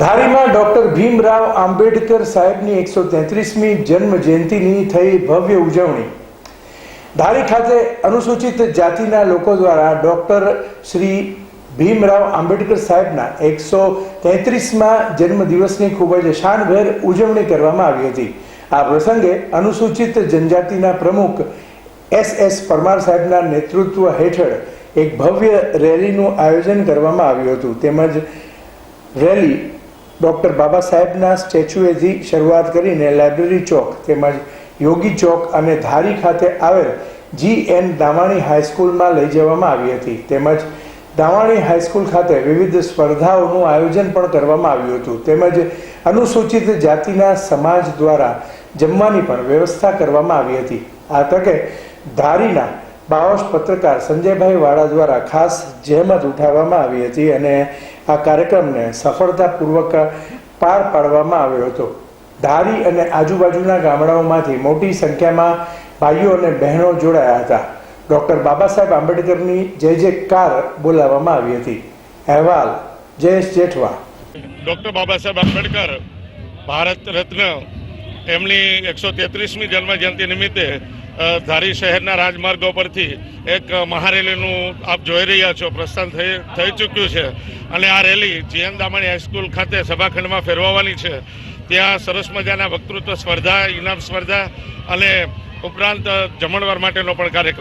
ધારીમાં doctor Bhimrao Ambedkar સાહેબની એકસો તેત્રીસમી જન્મ જયંતિની થઈ ભવ્ય ઉજવણી. ધારી ખાતે અનુસૂચિત જાતિના લોકો દ્વારા ડોક્ટર શ્રી ભીમરાવ આંબેડકર સાહેબના એકસો તેત્રીસમાં જન્મદિવસની ખૂબ જ શાનભેર ઉજવણી કરવામાં આવી હતી. આ પ્રસંગે અનુસૂચિત જનજાતિના પ્રમુખ એસ એસ પરમાર સાહેબના નેતૃત્વ હેઠળ એક ભવ્ય રેલીનું આયોજન કરવામાં આવ્યું હતું. તેમજ રેલી ડૉક્ટર બાબા સાહેબના સ્ટેચ્યુએથી શરૂઆત કરીને લાઇબ્રેરી ચોક તેમજ યોગી ચોક અને ધારી ખાતે આવેલ જી એન દાવાણી હાઈસ્કૂલમાં લઈ જવામાં આવી હતી. તેમજ દાવાણી હાઈસ્કૂલ ખાતે વિવિધ સ્પર્ધાઓનું આયોજન પણ કરવામાં આવ્યું હતું. તેમજ અનુસૂચિત જાતિના સમાજ દ્વારા જમવાની પણ વ્યવસ્થા કરવામાં આવી હતી. આ તકે ધારીના બાવશ પત્રકાર સંજયભાઈ વાળા દ્વારા ખાસ જહેમત ઉઠાવવામાં આવી હતી અને આ કાર્યક્રમને સફળતાપૂર્વક પાર પાડવામાં આવ્યો હતો. ધારી અને આજુબાજુના ગામડાઓમાંથી મોટી સંખ્યામાં ભાઈઓ અને બહેનો જોડાયા હતા. ડૉક્ટર બાબા સાહેબ આંબેડકરની જય કાર બોલાવવામાં આવી હતી. અહેવાલ, જયેશ જેઠવા. ડૉક્ટર બાબા સાહેબ આંબેડકર, ભારત રત્ન એમની એકસો તેત્રીસમી જન્મજયંતિ નિમિત્તે ધારી શહેરના રાજમાર્ગો પરથી એક મહારેલીનું આપ જોઈ રહ્યા છો, પ્રસ્થાન થઈ થઈ ચૂક્યું છે. અને આ રેલી જીએન દામણી હાઈસ્કૂલ ખાતે સભાખંડમાં ફેરવવાની છે. ત્યાં સરસ મજાના વક્તૃત્વ સ્પર્ધા, ઇનામ સ્પર્ધા અને ઉપરાંત જમણવાર માટેનો પણ કાર્યક્રમ